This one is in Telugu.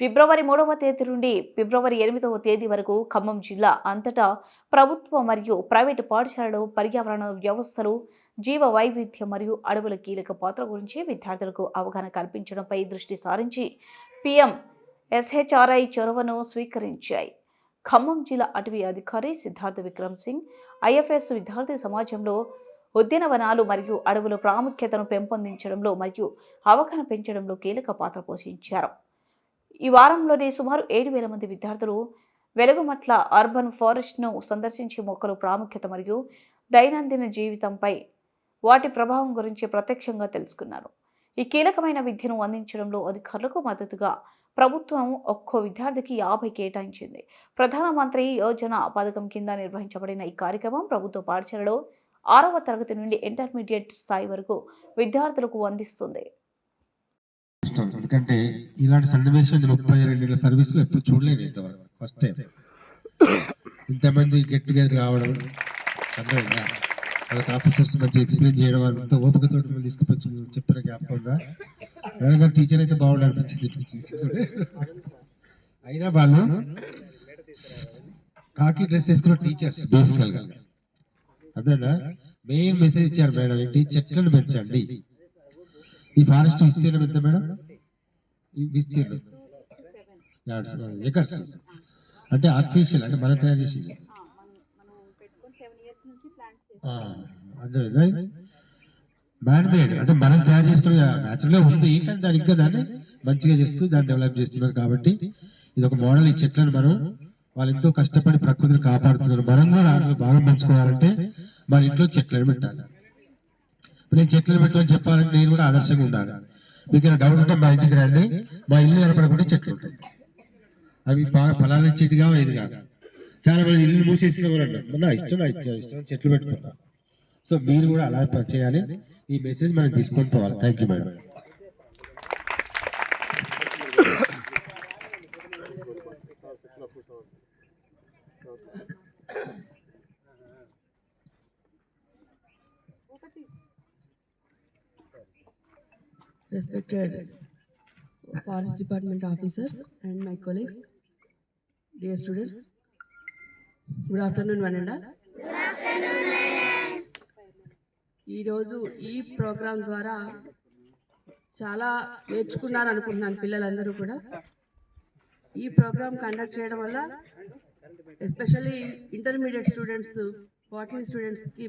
ఫిబ్రవరి మూడవ తేదీ నుండి ఫిబ్రవరి ఎనిమిదవ తేదీ వరకు ఖమ్మం జిల్లా అంతటా ప్రభుత్వ మరియు ప్రైవేటు పాఠశాలలు పర్యావరణ వ్యవస్థలు జీవ వైవిధ్యం మరియు అడవుల కీలక పాత్ర గురించి విద్యార్థులకు అవగాహన కల్పించడంపై దృష్టి సారించి పిఎం ఎస్హెచ్ఆర్ఐ చొరవను స్వీకరించాయి. ఖమ్మం జిల్లా అటవీ అధికారి సిద్ధార్థ విక్రమ్ సింగ్ ఐఎఫ్ఎస్ విద్యార్థి సమాజంలో ఉద్యానవనాలు మరియు అడవుల ప్రాముఖ్యతను పెంపొందించడంలో మరియు అవగాహన పెంచడంలో కీలక పాత్ర పోషించారు. ఈ వారంలోనే సుమారు ఏడు వేల మంది విద్యార్థులు వెలుగుమట్ల అర్బన్ ఫారెస్ట్ను సందర్శించి మొక్కలు ప్రాముఖ్యత మరియు దైనందిన జీవితంపై వాటి ప్రభావం గురించి ప్రత్యక్షంగా తెలుసుకున్నారు. ఈ కీలకమైన విద్యను అందించడంలో అధికారులకు మద్దతుగా ప్రభుత్వం ఒక్కో విద్యార్థికి యాభై కేటాయించింది. ప్రధానమంత్రి యోజన పథకం కింద నిర్వహించబడిన ఈ కార్యక్రమం ప్రభుత్వ పాఠశాలలో ఆరవ తరగతి నుండి ఇంటర్మీడియట్ స్థాయి వరకు విద్యార్థులకు అందిస్తుంది. ఇష్టం ఎందుకంటే ఇలాంటి సన్నివేశం నేను ముప్పై రెండేళ్ళ సర్వీస్లో ఎప్పుడు చూడలేదు ఇంతవరకు. ఫస్ట్ టైం ఇంతమంది గెట్ టుగెదర్ కావడం అర్థమైందా వాళ్ళకి ఆఫీసర్స్ మంచి ఎక్స్ప్లెయిన్ చేయడం అంత ఓపికతో మిమ్మల్ని తీసుకుపోవచ్చు చెప్పిన జ్ఞాపకం ఉందా? మేడం గారు టీచర్ అయితే బాగుండు అనిపించింది అయినా వాళ్ళు కాకి డ్రెస్ వేసుకున్న టీచర్స్ బేసికల్గా అదేనా మెయిన్ మెసేజ్ ఇచ్చారు మేడం ఏంటి చెట్లను పెంచండి. ఈ ఫారెస్ట్ విస్తీర్ణం ఎంత మేడం? విస్తీర్ణం. ఎకర్స్. అంటే ఆర్టిఫిషియల్ అంటే మనం తయారు చేసింది. అర్థమైందా? మ్యాన్ మేడ్ అంటే మనం తయారు చేసుకునే న్యాచురల్గా ఉంది కానీ దాని ఇంకా దాన్ని మంచిగా చేస్తూ దాన్ని డెవలప్ చేస్తున్నారు కాబట్టి ఇది ఒక మోడల్. ఈ చెట్లను మనం వాళ్ళు ఎంతో కష్టపడి ప్రకృతిని కాపాడుతున్నారు. మనం కూడా అందులో బాగా పెంచుకోవాలంటే మన ఇంట్లో చెట్లను పెట్టాలి. నేను చెట్లు పెట్టమని చెప్పాలంటే నేను కూడా ఆదర్శంగా ఉండాలి. మీకు డౌట్ ఉంటే మా ఇంటికి రండి. మా ఇల్లు ఏర్పడకుండా చెట్లు ఉంటాయి. అవి బాగా ఫలాలు ఇచ్చేటిగా ఇది కాదు. చాలా మంది ఇల్లు మూసేసిన కూడా నా ఇష్టం నా ఇష్టం ఇష్టం చెట్లు పెట్టుకుంటా. సో మీరు కూడా అలా చేయాలి. ఈ మెసేజ్ మనం తీసుకొని పోవాలి. Thank you madam respected forest department officers and my colleagues, dear students. Good afternoon, one and all. ఈరోజు ఈ ప్రోగ్రాం ద్వారా చాలా నేర్చుకున్నారు అనుకుంటున్నాను పిల్లలందరూ కూడా ఈ ప్రోగ్రాం కండక్ట్ చేయడం వల్ల ఎస్పెషల్లీ ఇంటర్మీడియట్ స్టూడెంట్స్ బాటనీ స్టూడెంట్స్కి